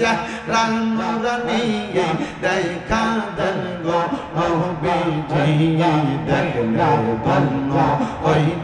চাইছে রানুরানি দেখা দেন গো নবীজি দেখলে ধন্য হইতো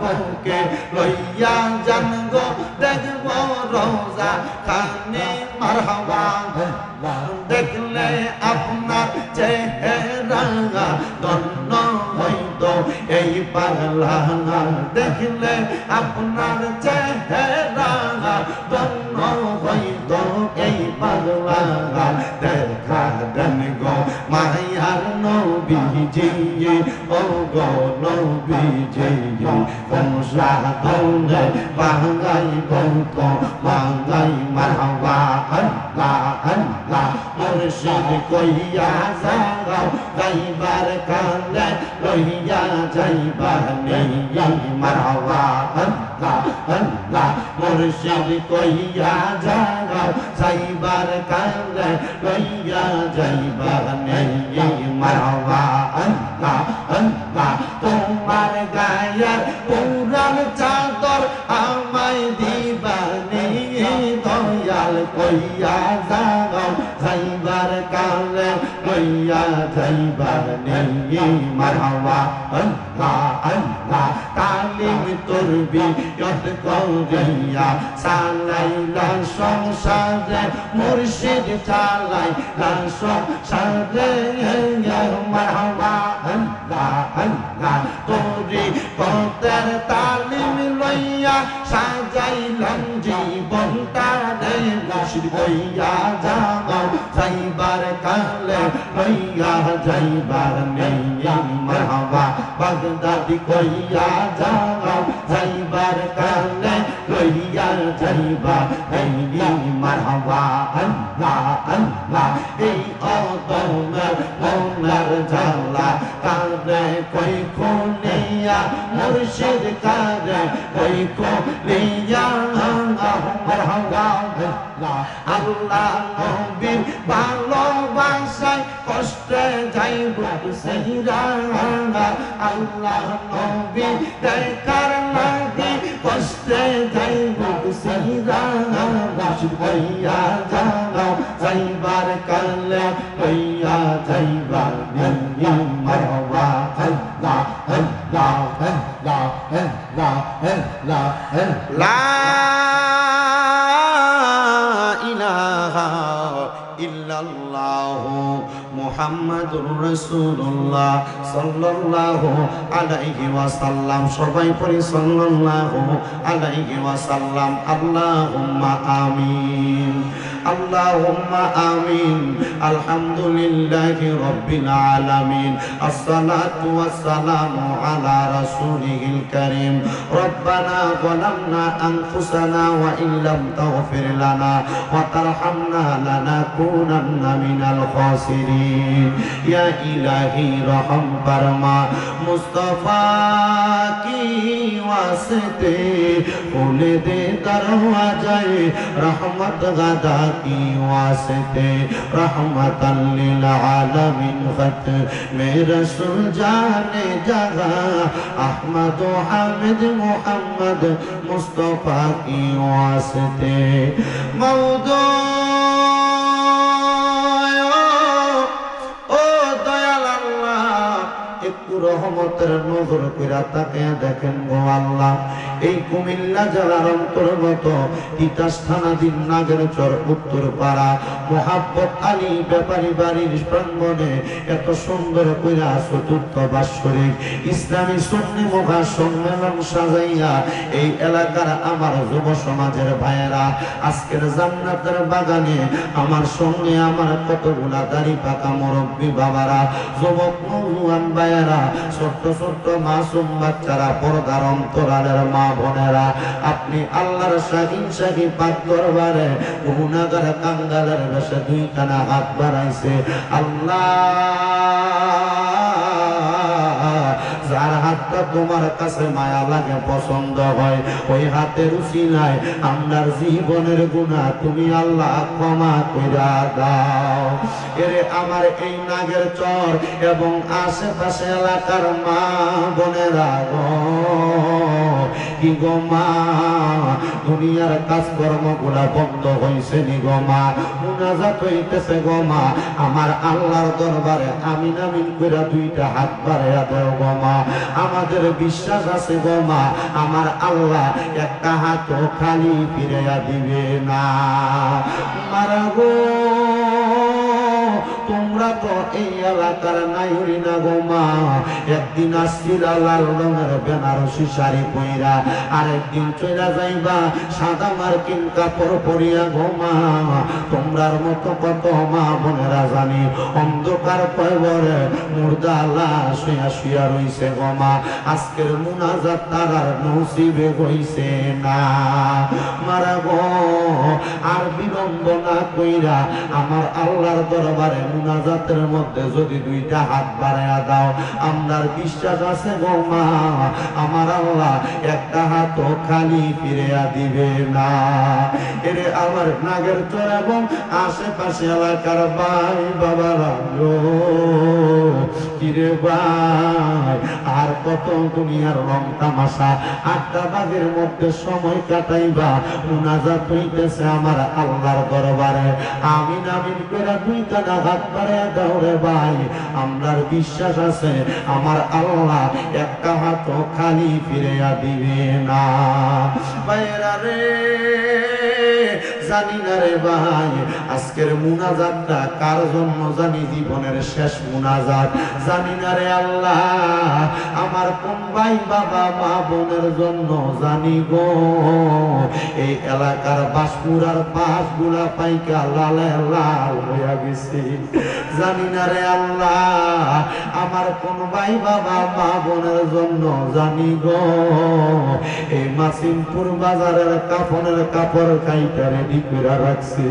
বুকে লইয়া জান গো দেখব রোজা খানে মারহাবা দেখলে আপনার চেহারা দন্ন হইত এই পাগলা দেখলে আপনার চেহারা দন্ন হইত। এই পাগলা দেখা দেন গো মায়ার নবীজি। ও গো নবীজি, কোন সাধনে বাঙাই বন্ত বাঙাই মারহাবা, আল্লাহ আল্লাহ। মুর্শিদ কইয়া যাও গাইবার কালে লইয়া যাইবার নেই মারহাবা আল্লাহ আল্লাহ মুর্শিদ কইয়া যাও যাইবার কালে লইয়া যাইবার নেই মারহাবা আল্লাহ আল্লাহ তোমার গায়ের পুরান চাদর আমায় দিবানি দয়াল কইয়া যাও যাইবার যাইবার নেই মারহাবা আল্লাহ আল্লাহ তালিম তুরবি যত করিয়া চালাইলা সংসারে মুর্শিদ চালাইলা সংসারে মারহাবা আল্লাহ আল্লাহ তোরি পথের তালিম লইয়া সাজাইলাম জীবন তারে মুর্শিদ কইয়া কালে লইয়া যাইবার নেই মারহাবা বাগদাদি কইয়া যাও যাইবার কালে লইয়া যাইবা নেই মারহাবা আল্লাহ আল্লাহ এই অদমের মনের জ্বালা কারে কই খুলিয়া মুর্শিদ কারে কই খুলিয়া মারহাবা আল্লাহ আল্লাহ নবীর ভালোবাসায় কষ্টে sevdana Allah'ım bir karmadı Koste dayı sevdana Başı koya dana Zaybar kalle koya la, Beni la, Allah la, Allah la, Allah la. ইল্লাল্লাহ মুহাম্মাদুর রাসূলুল্লাহ সাল্লাল্লাহু আলাইহি ওয়াসাল্লাম। সবাই পড়ি সাল্লাল্লাহু আলাইহি ওয়াসাল্লাম। আল্লাহুম্মা আমিন। আল্লাহুম্মা আমিন। আলহামদুলিল্লাহি রাব্বিল আলামিন। আসসালাতু ওয়াসসালামু আলা রাসূলিল কারীম। রব্বানা যালামনা আনফুসানা ওয়া ইল্লাম তাগফির লানা ওয়া তারহামনা লানাকুনান্না মিনাল খাসিরিন। ইয়া ইলাহি রহম ফরমা মুস্তাফা কি ওয়াসতে। খুলে দে দরওয়াজায়ে। রহমত গাদা কি ওয়াসতে রহমতাল লিল আলামিন খত মে রসুল জানে জাগা আহমদ ও হামিদ মোহাম্মদ মুস্তফা কি রহমতের নজর কইরা তাকে দেখেন গো আল্লাহ। এই কুমিল্লা জেলার অন্তর্গত উত্তর পাড়া আলী ব্যাপারী বাড়ির প্রাঙ্গণে এত সুন্দর কইরা চতুর্থ বাৎসরিক ইসলামী মুখা সম্মেলন সাজাইয়া এই এলাকার আমার যুব সমাজের ভাইয়েরা, আজকের জান্নাতের বাগানে আমার সঙ্গে আমার কতগুলা দাড়ি পাকা মুরব্বী বাবারা, যুবক নৌজুয়ান ভাইয়েরা ছোট্ট ছোট্ট মাসুম বাচ্চারা পর্দার অন্তরালের মা বোনেরা, আপনি আল্লাহর শাহিন শাহি পাক দরবারে গুনাগার কাঙ্গালের বেশে দুইখানা হাত বাড়াইছে। আল্লাহ হাতটা তোমার কাছে মায়া লাগে, পছন্দ হয়। ওই হাতের উসিলায় আমরার জীবনের গুণা তুমি আল্লাহ ক্ষমা কইরা দাও। এরে আমার এই নাগের চর এবং আশেপাশে এলাকার মা বোনেরা গো। কি গো মা, দুনিয়ার কাজকর্মগুলা বন্ধ হইছে নি গো মা। মুনাজাত হইতেছে গো মা। আমার আল্লাহর দরবারে আমিন আমিন কইরা দুইটা হাত বাড়াইয়া দেও গো মা। আমাদের বিশ্বাস আছে গো মা, আমার আল্লাহ একটা হাত খালি ফিরাইয়া দিবে না। মারা গো তোমরা তো এই এলাকার নাইরি না গো মা। একদিন আসছিল লাল রঙের বেনারসি শাড়ি পইরা, আরেকদিন চলে যাইবা সাদা মার্কিন কাপড় পরিয়া গো মা। তোমরার মতো কত মা বোনেরা জানি, অন্ধকার পয়বরে মুর্দা লাশ শুয়া শুয়া রইছে গো মা। আজকের মুনাজাত তারার নসিবে হইছে না। মারা গো আর বিলম্ব না কইরা আমার আল্লাহর দরবারে মুনাজাতের মধ্যে যদি দুইটা হাত বাড়াইয়া দাও আমার বিশ্বাস আছে গো আমার আল্লাহ একটা হাত খালি ফিরিয়া দিবে না। এরে আমার নাগের চর এবং আশেপাশে এলাকার ভাই বাবারা গো। কিরে ভাই, আর কত দুনিয়ার রং তামাশা আটটা বাজের মধ্যে সময় কাটাইবা, মুনাজাত হইতেছে আমার আল্লাহর দরবারে। আমি নামিন করে দুই কানা হাত পারে দৌড়ে ভাই। আমরার বিশ্বাস আছে, আমার আল্লাহ একটা হাত খালি ফিরে দিবে না। বাইরা রে। জানি না আজকের মুনাজাতটা কার জন্য জানি জীবনের শেষ মুনাজাত? জানি না রে আল্লাহ, আমার কোন ভাই বাবা, মা বোনের জন্য জানি গো। এই এলাকার বাসপুরার বাসগুলা পাইকা লালে জানি না রে আল্লাহ, আমার কোন ভাই বাবা, মা বোনের জন্য জানি গো। এই মাসিমপুর বাজারের কাপড়ের কাপড় খাইটা করে রাখছে।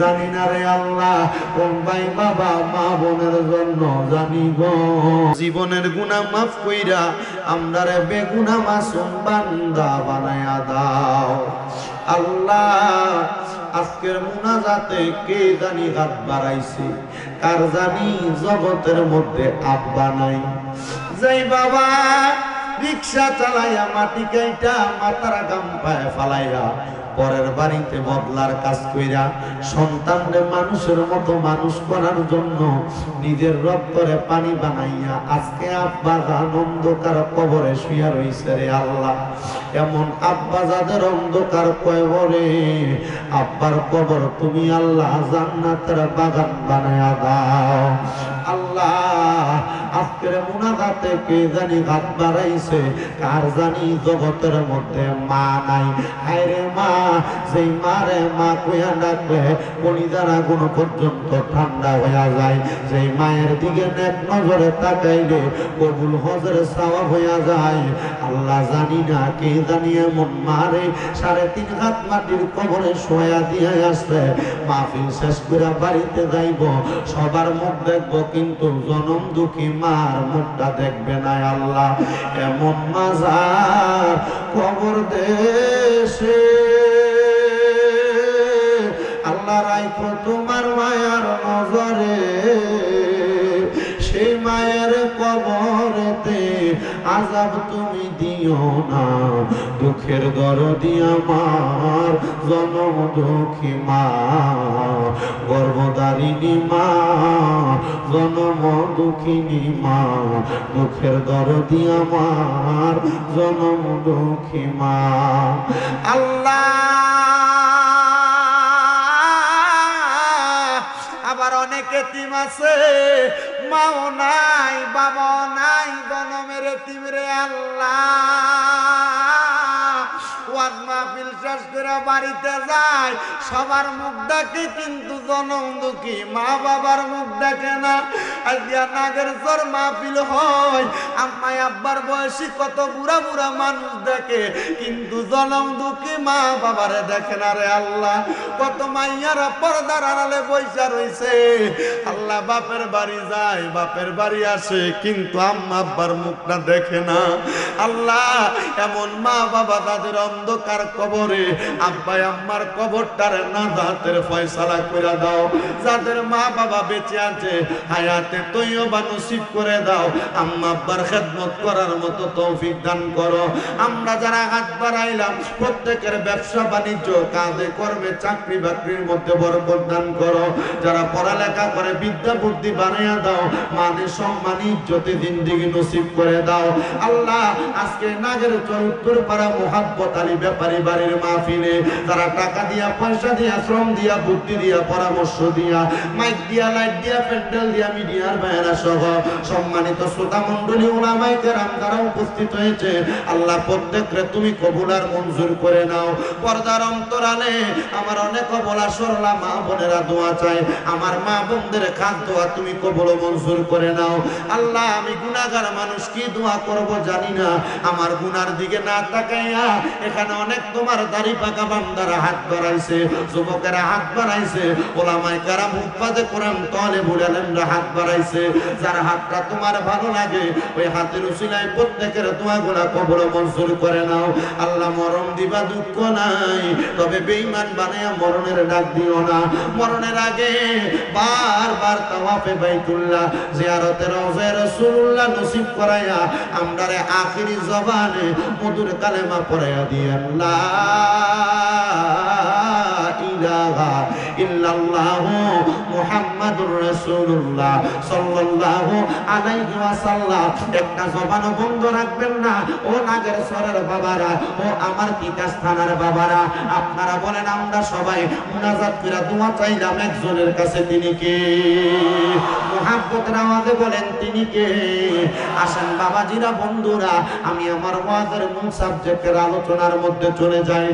জানি না রে আল্লাহ, কোন ভাই বাবা, মা বোনের জন্য জানি গো। জীবনের গুণা মাফ কইরা আমরা রে বেগুনা মাসুম বান্দা বানায়া দাও। আল্লাহ, আজকের মুনাজাতে কে জানি হাত বাড়াইছে? কার জানি জগতের মধ্যে আব্বা নাই? যাই বাবা রিক্সা চালাইয়া মাটি কাইটা মাথার গাম পায়ে ফালাইয়া পরের বাড়িতে বদলার কাজ কইরা সন্তানরে মানুষের মতো মানুষ করার জন্য নিজের রক্তরে পানি বানাইয়া আজকে আব্বা অন্ধকার কবরে শুয়া রইছে রে আল্লাহ। এমন আব্বা যাদের অন্ধকার কবরে আব্বার কবর তুমি আল্লাহ জান্নাতের বাগান বানায়া দাও। আল্লাহ আজকের মুনাজাতে কে জানি হাত বাড়াইছে। কার জানি জগতের মধ্যে মা নাই। হায়রে মা সেই মারে মা কইয়া ডাকলে কলিজারা গুণ পর্যন্ত ঠান্ডা হইয়া যায়। সেই মায়ের দিকে নেক নজরে তাকাইলে কবুল হজের সাওয়া হইয়া যায়। আল্লাহ জানি না কে জানি এমন মারে সাড়ে তিন হাত মাটির কবরে শোয়া দিয়ে আসছে। মাহফিল শেষ করে বাড়িতে যাইব। সবার মুখ দেখব কিন্তু জনম দুঃখী মার মুখটা দেখবে না আল্লাহ। এমন মাজার কবর দেশে। আল্লাহ রায় তোমার আজাব তুমি দিও না। দুঃখের দরদি আমার, জনম দুঃখী মা। গর্ভদারিণী মা, জনম দুঃখিনী মা। দুঃখের দরদি আমার, জনম দুঃখী মা। আল্লাহ! আবার অনেক এতিম আছে। মাও নাই বাবা নাই জনমের তিমরে আল্লাহ। করে বাড়িতে যায়, সবার মুখ কিন্তু জনম দুঃখী। মা বাবার মুখ দেখে বাবারে দেখে না রে আল্লাহ। কত বৈশা রইছে। আল্লাহ বাপের বাড়ি যায়, বাপের বাড়ি আসে, কিন্তু আম্মা আব্বার মুখটা দেখে না। আল্লাহ, এমন মা বাবা তাদের অন্ধকার কবরে আব্বাই, আম্মার কবরটার না দাঁতের ফয়সালা করে দাও। যাদের মা বাবা বেঁচে আছে, হায়াতে তৈও করে দাও। আম্মা আব্বার খেদমত করার মতো তৌফিক দান করো। আমরা যারা হাত বাড়াইলাম, প্রত্যেকের ব্যবসা বাণিজ্য, কাজে কর্মে চাকরি বাকরির মধ্যে বরকত দান করো। যারা পড়ালেখা করে, বিদ্যা বুদ্ধি বানাইয়া দাও মানে সম্মান, ইজ্জতে, জিন্দিগি নসিব করে দাও। আল্লাহ আজকে নাগের চরিত্র পাড়া মোহাব্বত আলী ব্যাপারী বাড়ির মাহফিলে তারা টাকা দিয়া, পয়সা দিয়া, শ্রম দিয়া, বুদ্ধি দিয়া, পরামর্শ দিয়া, মাইক দিয়া, লাইট দিয়া, প্যান্ডেল দিয়া, মিডিয়ার বাইরা সহ সম্মানিত শ্রোতা মন্ডলী ওলামাই কেরাম তারা উপস্থিত হয়েছে, আল্লাহ প্রত্যেকরে তুমি কবুল আর মঞ্জুর করে নাও। পর্দার অন্তরালে আমার অনেক বলা সরলা মা বোনেরা দোয়া চাই আমার মা বোনদের খাদ দোয়া তুমি কবুল মঞ্জুর করে নাও। আল্লাহ, আমি গুনাহগার মানুষ, কি দোয়া করব জানি না, আমার গুনার দিকে না তাকাইয়া এখানে অনেক তোমার দাড়ি পাকা বান্দারা হাত বাড়াইছে, যুবকেরা হাত বাড়াইছে ওলামাই কারাম উৎপাদে কোরআন তলে বুড়ালেনরা হাত বাড়াইছে। যার হাতটা তোমার ভালো লাগে, ওই হাতের উসিলায় প্রত্যেকের দোয়াগুলা কবর মঞ্জুর করে নাও। আল্লাহ মরণ দিবা দুঃখ নাই, তবে বেঈমান বানায়া মরণের ডাক দিও না। মরণের আগে বারবার তাওয়াফে বাইতুল্লাহ জিয়ারতে রওজা রাসূলুল্লাহ নসিব করায়া আমরারে আখিরি জবানে মধুর কালেমা পড়ায়া দিয়েন, লা ইলাহা আপনারা বলেন, আমরা সবাই মুনাজাত চাইলাম একজনের কাছে, তিনি কে? মোহাব্বতের আওয়াজে বলেন, তিনি কে? আসেন বাবাজিরা, বন্ধুরা, আমি আমার আলোচনার মধ্যে চলে যাই।